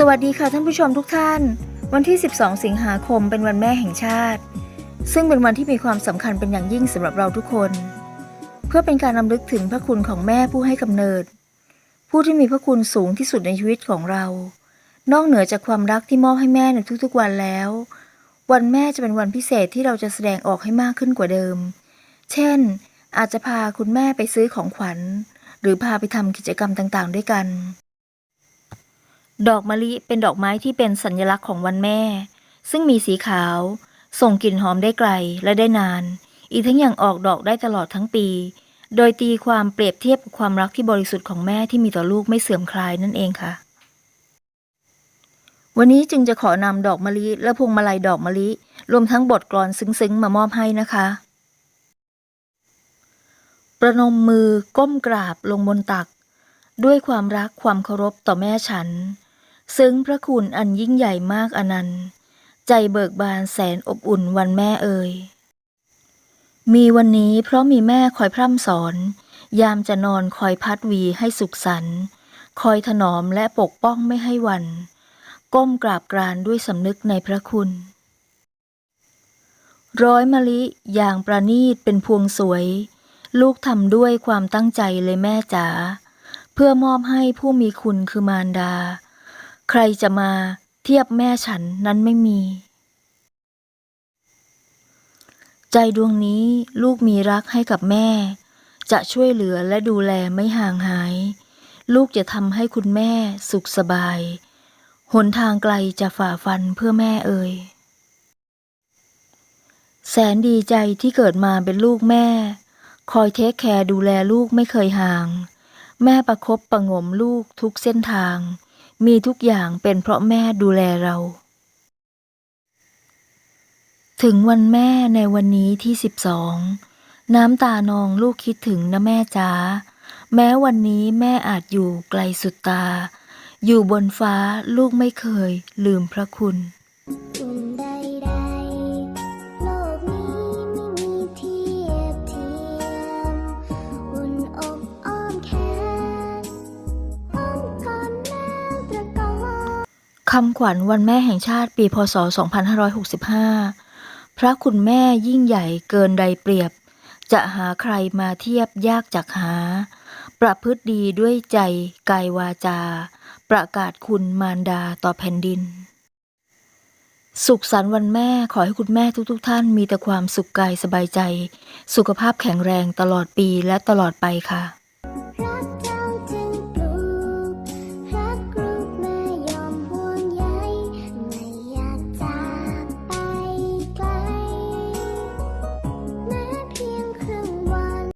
สวัสดีค่ะท่านผู้ชมทุกท่าน วันที่ 12 สิงหาคมเป็นวันแม่แห่งชาติ ซึ่งเป็นวันที่มีความสำคัญเป็นอย่างยิ่งสำหรับเราทุกคน เพื่อเป็นการรำลึกถึงพระคุณของแม่ผู้ให้กำเนิด ผู้ที่มีพระคุณสูงที่สุดในชีวิตของเรา นอกเหนือจากความรักที่มอบให้แม่ในทุกๆวันแล้ว วันแม่จะเป็นวันพิเศษที่เราจะแสดงออกให้มากขึ้นกว่าเดิม เช่น อาจจะพาคุณแม่ไปซื้อของขวัญ หรือพาไปทำกิจกรรมต่างๆ ด้วยกัน ดอกมะลิเป็นดอกไม้ที่เป็นสัญลักษณ์ของวันแม่ ซึ่งมีสีขาว ส่งกลิ่นหอมได้ไกลและได้นาน อีกทั้งยังออกดอกได้ตลอดทั้งปี โดยตีความเปรียบเทียบกับความรักที่บริสุทธิ์ของแม่ที่มีต่อลูกไม่เสื่อมคลายนั่นเองค่ะ วันนี้จึงจะขอนำดอกมะลิและพวงมาลัยดอกมะลิ รวมทั้งบทกลอนซึ้งๆ มามอบให้นะคะ ประนมมือก้มกราบลงบนตักด้วยความรักความเคารพต่อแม่ฉัน ซึ้งพระคุณอันยิ่งใหญ่มากอนันต์ใจเบิกบานแสนอบอุ่นวันแม่เอ่ย มีวันนี้เพราะมีแม่คอยพร่ำสอน ยามจะนอนคอยพัดวีให้สุขสันต์คอยถนอมและปกป้องไม่ให้วัน ก้มกราบกรานด้วยสำนึกในพระคุณ ร้อยมะลิอย่างประนีตเป็นพวงสวย ลูกทำด้วยความตั้งใจเลยแม่จ๋าเพื่อมอบให้ผู้มีคุณคือมารดา ใครจะมาเทียบแม่ฉันนั้นไม่มี ใจดวงนี้ลูกมีรักให้กับแม่ จะช่วยเหลือและดูแลไม่ห่างหาย ลูกจะทำให้คุณแม่สุขสบาย หนทางไกลจะฝ่าฟันเพื่อแม่เอ่ยแสนดีใจที่เกิดมาเป็นลูกแม่ คอยเทคแคร์ดูแลลูกไม่เคยห่าง แม่ประคบประงมลูกทุกเส้นทาง มีทุกอย่างเป็นเพราะแม่ดูแลเรา ถึงวันแม่ในวันนี้ที่สิบสองน้ำตานองลูกคิดถึงนะแม่จ๋าแม้วันนี้แม่อาจอยู่ไกลสุดตา อยู่บนฟ้าลูกไม่เคยลืมพระคุณ คำขวัญวันแม่แห่งชาติปีพศ 2565 พระคุณแม่ยิ่งใหญ่เกินใดเปรียบ จะหาใครมาเทียบยากจักหา ประพฤติดีด้วยใจกายวาจา ประกาศคุณมารดาต่อแผ่นดิน สุขสันต์วันแม่ขอให้คุณแม่ทุกๆทท่านมีแต่ความสุขกายสบายใจ สุขภาพแข็งแรงตลอดปีและตลอดไปค่ะ